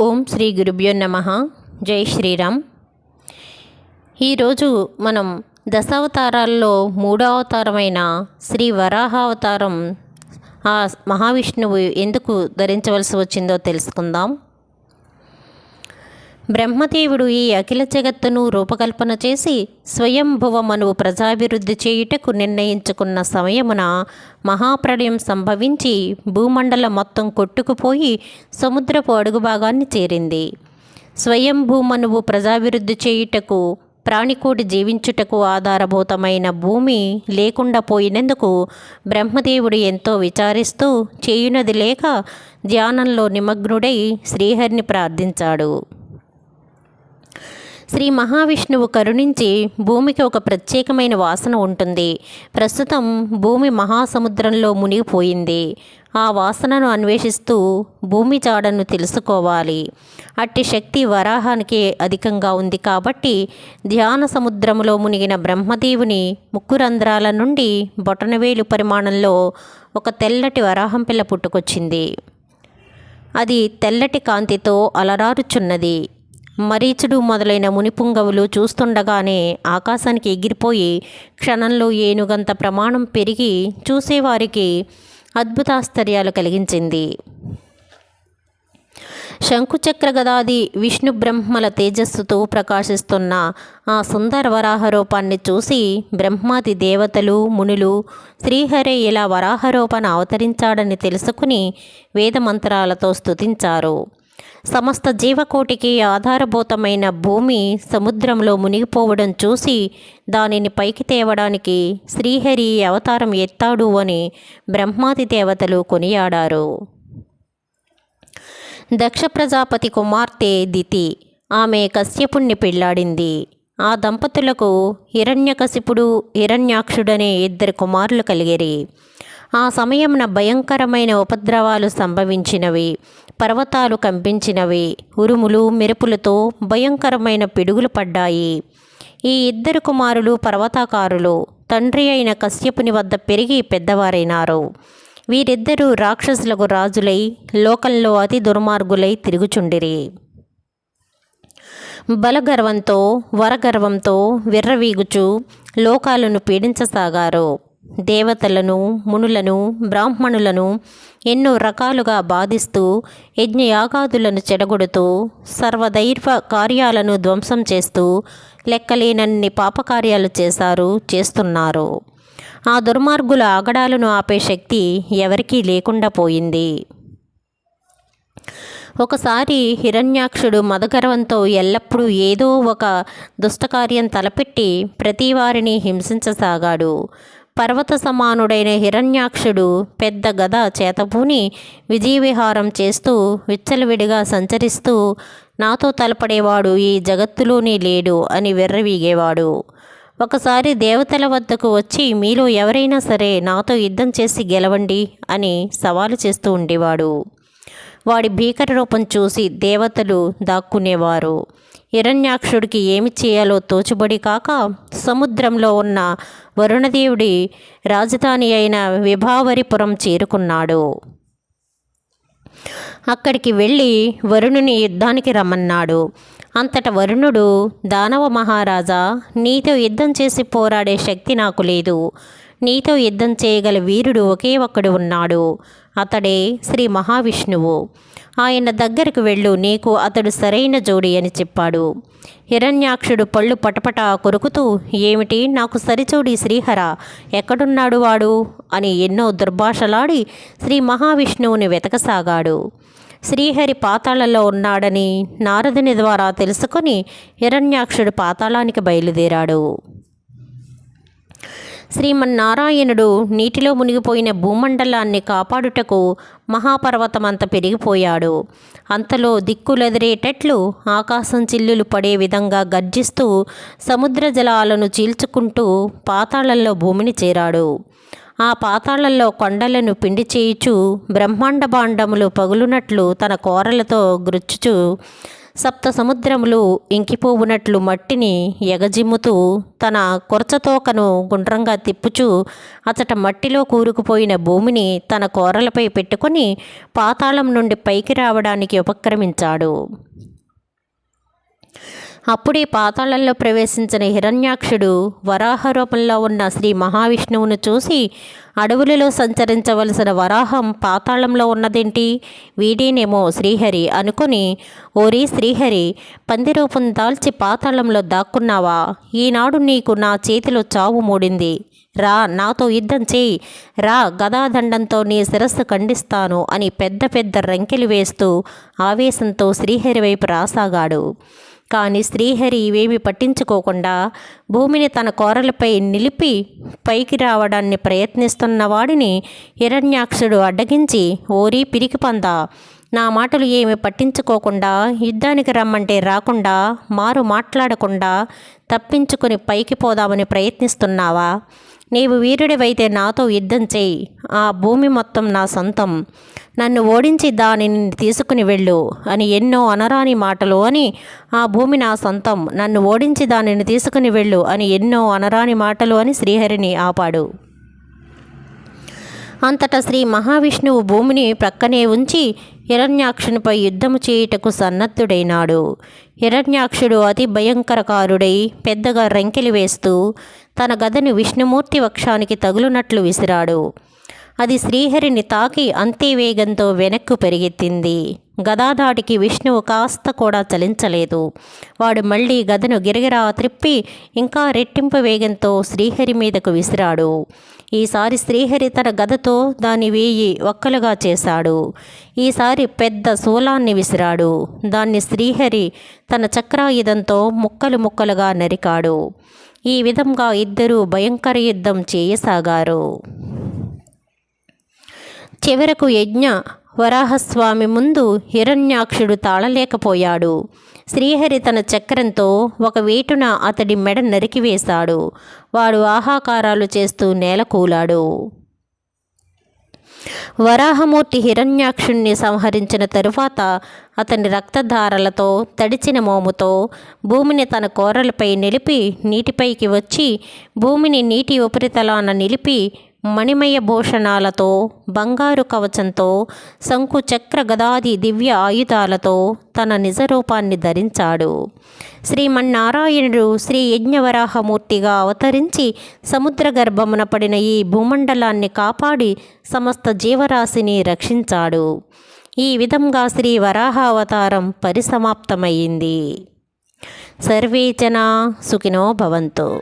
ఓం శ్రీ గురుభ్యో నమ. జై శ్రీరామ్. ఈరోజు మనం దశావతారాల్లో మూడో అవతారమైన శ్రీ వరాహావతారం ఆ మహావిష్ణువు ఎందుకు ధరించవలసి వచ్చిందో తెలుసుకుందాం. బ్రహ్మదేవుడు ఈ అఖిల జగత్తును రూపకల్పన చేసి స్వయంభువమను ప్రజాభివృద్ధి చేయుటకు నిర్ణయించుకున్న సమయమున మహాప్రళయం సంభవించి భూమండలం మొత్తం కొట్టుకుపోయి సముద్రపు అడుగు భాగాన్ని చేరింది. స్వయంభూమనువు ప్రజాభివృద్ధి చేయుటకు ప్రాణికోటి జీవించుటకు ఆధారభూతమైన భూమి లేకుండా పోయినందుకు బ్రహ్మదేవుడు ఎంతో విచారిస్తూ చేయునది లేక ధ్యానంలో నిమగ్నుడై శ్రీహరిని ప్రార్థించాడు. శ్రీ మహావిష్ణువు కరుణించి భూమికి ఒక ప్రత్యేకమైన వాసన ఉంటుంది. ప్రస్తుతం భూమి మహాసముద్రంలో మునిగిపోయింది. ఆ వాసనను అన్వేషిస్తూ భూమి చాడను తెలుసుకోవాలి. అట్టి శక్తి వరాహానికి అధికంగా ఉంది కాబట్టి ధ్యాన సముద్రములో మునిగిన బ్రహ్మదేవుని ముక్కు రంధ్రాల నుండి బొటనవేలు పరిమాణంలో ఒక తెల్లటి వరాహం పిల్ల పుట్టుకొచ్చింది. అది తెల్లటి కాంతితో అలరారుచున్నది. మరీచుడు మొదలైన మునిపుంగవులు చూస్తుండగానే ఆకాశానికి ఎగిరిపోయి క్షణంలో ఏనుగంత ప్రమాణం పెరిగి చూసేవారికి అద్భుతాశ్చర్యాలు కలిగించింది. శంకుచక్ర గదాది విష్ణు బ్రహ్మల తేజస్సుతో ప్రకాశిస్తున్న ఆ సుందర వరాహ రూపాన్ని చూసి బ్రహ్మాది దేవతలు మునులు శ్రీహరి ఇలా వరాహరూపాన అవతరించాడని తెలుసుకుని వేదమంత్రాలతో స్తుతించారు. సమస్త జీవకోటికి ఆధారభూతమైన భూమి సముద్రంలో మునిగిపోవడం చూసి దానిని పైకి తేవడానికి శ్రీహరి అవతారం ఎత్తాడు అని బ్రహ్మాది దేవతలు కొనియాడారు. దక్ష ప్రజాపతి కుమార్తె దితి ఆమె కశ్యపుణ్ణి పెళ్ళాడింది. ఆ దంపతులకు హిరణ్యకశిపుడు హిరణ్యాక్షుడనే ఇద్దరు కుమారులు కలిగిరి. ఆ సమయమున భయంకరమైన ఉపద్రవాలు సంభవించినవి పర్వతాలు కంపించినవి ఉరుములు మెరుపులతో భయంకరమైన పిడుగులు పడ్డాయి. ఈ ఇద్దరు కుమారులు పర్వతాకారులు తండ్రి అయిన కశ్యపుని వద్ద పెరిగి పెద్దవారైనారు. వీరిద్దరూ రాక్షసులకు రాజులై లోకంలో అతి దుర్మార్గులై తిరుగుచుండిరి. బలగర్వంతో వరగర్వంతో విర్రవీగుచు లోకాలను పీడించసాగారు. దేవతలను మునులను బ్రాహ్మణులను ఎన్నో రకాలుగా బాధిస్తూ యజ్ఞయాగాదులను చెడగొడుతూ సర్వదైర్వ కార్యాలను ధ్వంసం చేస్తూ లెక్కలేనన్ని పాపకార్యాలు చేశారు చేస్తున్నారు. ఆ దుర్మార్గుల ఆగడాలను ఆపే శక్తి ఎవరికీ లేకుండా పోయింది. ఒకసారి హిరణ్యాక్షుడు మదగర్వంతో ఎల్లప్పుడూ ఏదో ఒక దుష్టకార్యం తలపెట్టి ప్రతి వారిని హింసించసాగాడు. పర్వత సమానుడైన హిరణ్యాక్షుడు పెద్ద గద చేతపూని విజయవిహారం చేస్తూ విచ్చలవిడిగా సంచరిస్తూ నాతో తలపడేవాడు ఈ జగత్తులోనే లేడు అని వెర్రవీగేవాడు. ఒకసారి దేవతల వద్దకు వచ్చి మీలో ఎవరైనా సరే నాతో యుద్ధం చేసి గెలవండి అని సవాలు చేస్తూ ఉండేవాడు. వాడి భీకర రూపం చూసి దేవతలు దాక్కునేవారు. హిరణ్యాక్షుడికి ఏమి చేయాలో తోచుబడి కాక సముద్రంలో ఉన్న వరుణదేవుడి రాజధాని అయిన విభావరిపురం చేరుకున్నాడు. అక్కడికి వెళ్ళి వరుణుని యుద్ధానికి రమ్మన్నాడు. అంతట వరుణుడు దానవ మహారాజా నీతో యుద్ధం చేసి పోరాడే శక్తి నాకు లేదు. నీతో యుద్ధం చేయగల వీరుడు ఒకే ఒక్కడు ఉన్నాడు అతడే శ్రీ మహావిష్ణువు. ఆయన దగ్గరకు వెళ్ళు నీకు అతడు సరైన జోడి అని చెప్పాడు. హిరణ్యాక్షుడు పళ్ళు పటపట కొరుకుతూ ఏమిటి నాకు సరిచోడి శ్రీహర? ఎక్కడున్నాడు వాడు? అని ఎన్నో దుర్భాషలాడి శ్రీ మహావిష్ణువుని వెతకసాగాడు. శ్రీహరి పాతాళలో ఉన్నాడని నారదుని ద్వారా తెలుసుకొని హిరణ్యాక్షుడు పాతాళానికి బయలుదేరాడు. శ్రీమన్నారాయణుడు నీటిలో మునిగిపోయిన భూమండలాన్ని కాపాడుటకు మహాపర్వతమంత పెరిగిపోయాడు. అంతలో దిక్కులెదిరేటట్లు ఆకాశం చిల్లులు పడే విధంగా గర్జిస్తూ సముద్ర జలాలను చీల్చుకుంటూ పాతాళంలో భూమిని చేరాడు. ఆ పాతాళంలో కొండలను పిండి చేయుచు బ్రహ్మాండ భాండములు పగులునట్లు తన కోరలతో గృచ్చుచు సప్త సముద్రములు ఇంకిపోవునట్లు మట్టిని ఎగజిమ్ముతూ తన కొరచతోకను గుండ్రంగా తిప్పుచూ అతట మట్టిలో కూరుకుపోయిన భూమిని తన కోరలపై పెట్టుకొని పాతాళం నుండి పైకి రావడానికి ఉపక్రమించాడు. అప్పుడే పాతాళంలో ప్రవేశించిన హిరణ్యాక్షుడు వరాహ రూపంలో ఉన్న శ్రీ మహావిష్ణువును చూసి అడవులలో సంచరించవలసిన వరాహం పాతాళంలో ఉన్నదేంటి? వీడేనేమో శ్రీహరి అనుకుని ఓరి శ్రీహరి పంది రూపం దాల్చి పాతాళంలో దాక్కున్నావా? ఈనాడు నీకు నా చేతిలో చావు మూడింది. రా నాతో యుద్ధం చేయి. రా గదాదండంతో నీ శిరస్సు ఖండిస్తాను అని పెద్ద పెద్ద రంకెలు వేస్తూ ఆవేశంతో శ్రీహరి వైపు రాసాగాడు. కానీ శ్రీహరి ఇవేమి పట్టించుకోకుండా భూమిని తన కోరలపై నిలిపి పైకి రావడాన్ని ప్రయత్నిస్తున్న వాడిని హిరణ్యాక్షుడు అడ్డగించి ఓరి పిరికి పందా నా మాటలు ఏమి పట్టించుకోకుండా యుద్ధానికి రమ్మంటే రాకుండా మారు మాట్లాడకుండా తప్పించుకుని పైకి పోదామని ప్రయత్నిస్తున్నావా? నీవు వీరుడివైతే నాతో యుద్ధం చేయి. ఆ భూమి మొత్తం నా సొంతం. నన్ను ఓడించి దానిని తీసుకుని వెళ్ళు అని ఎన్నో అనరాని మాటలు అని ఆ భూమి నా సొంతం. నన్ను ఓడించి దానిని తీసుకుని వెళ్ళు అని ఎన్నో అనరాని మాటలు అని శ్రీహరిని ఆపాడు. అంతటా శ్రీ మహావిష్ణువు భూమిని ప్రక్కనే ఉంచి హిరణ్యాక్షునిపై యుద్ధము చేయుటకు సన్నద్ధుడైనాడు. హిరణ్యాక్షుడు అతి భయంకరకారుడై పెద్దగా రెంకెలి వేస్తూ తన గదని విష్ణుమూర్తి వక్షానికి తగులునట్లు విసిరాడు. అది శ్రీహరిని తాకి అంతే వేగంతో వెనక్కు పెరిగెత్తింది గదాదాటికి విష్ణువు కాస్త కూడా చలించలేదు. వాడు మళ్ళీ గదను గిరగిరా త్రిప్పి ఇంకా రెట్టింపు వేగంతో శ్రీహరి మీదకు విసిరాడు. ఈసారి శ్రీహరి తన గదతో దాన్ని వేయి ఒక్కలుగా చేశాడు. ఈసారి పెద్ద శూలాన్ని విసిరాడు. దాన్ని శ్రీహరి తన చక్రాయుధంతో ముక్కలు ముక్కలుగా నరికాడు. ఈ విధంగా ఇద్దరూ భయంకర యుద్ధం చేయసాగారు. చివరకు యజ్ఞ వరాహస్వామి ముందు హిరణ్యాక్షుడు తాళలేకపోయాడు. శ్రీహరి తన చక్రంతో ఒక వేటున అతడి మెడ నరికివేశాడు వాడు ఆహాకారాలు చేస్తూ నేలకూలాడు వరాహమూర్తి హిరణ్యాక్షుణ్ణి సంహరించిన తరువాత అతని రక్తధారలతో తడిచిన మోముతో భూమిని తన కోరలపై నిలిపి నీటిపైకి వచ్చి భూమిని నీటి ఉపరితలాన నిలిపి మణిమయ భూషణాలతో బంగారు కవచంతో శంకు చక్ర గదాది దివ్య ఆయుధాలతో తన నిజ రూపాన్ని ధరించాడు. శ్రీమన్నారాయణుడు శ్రీ యజ్ఞవరాహమూర్తిగా అవతరించి సముద్ర గర్భమున పడిన ఈ భూమండలాన్ని కాపాడి సమస్త జీవరాశిని రక్షించాడు. ఈ విధంగా శ్రీ వరాహ అవతారం పరిసమాప్తమయ్యింది. సర్వే జనా సుఖినో భవంతు.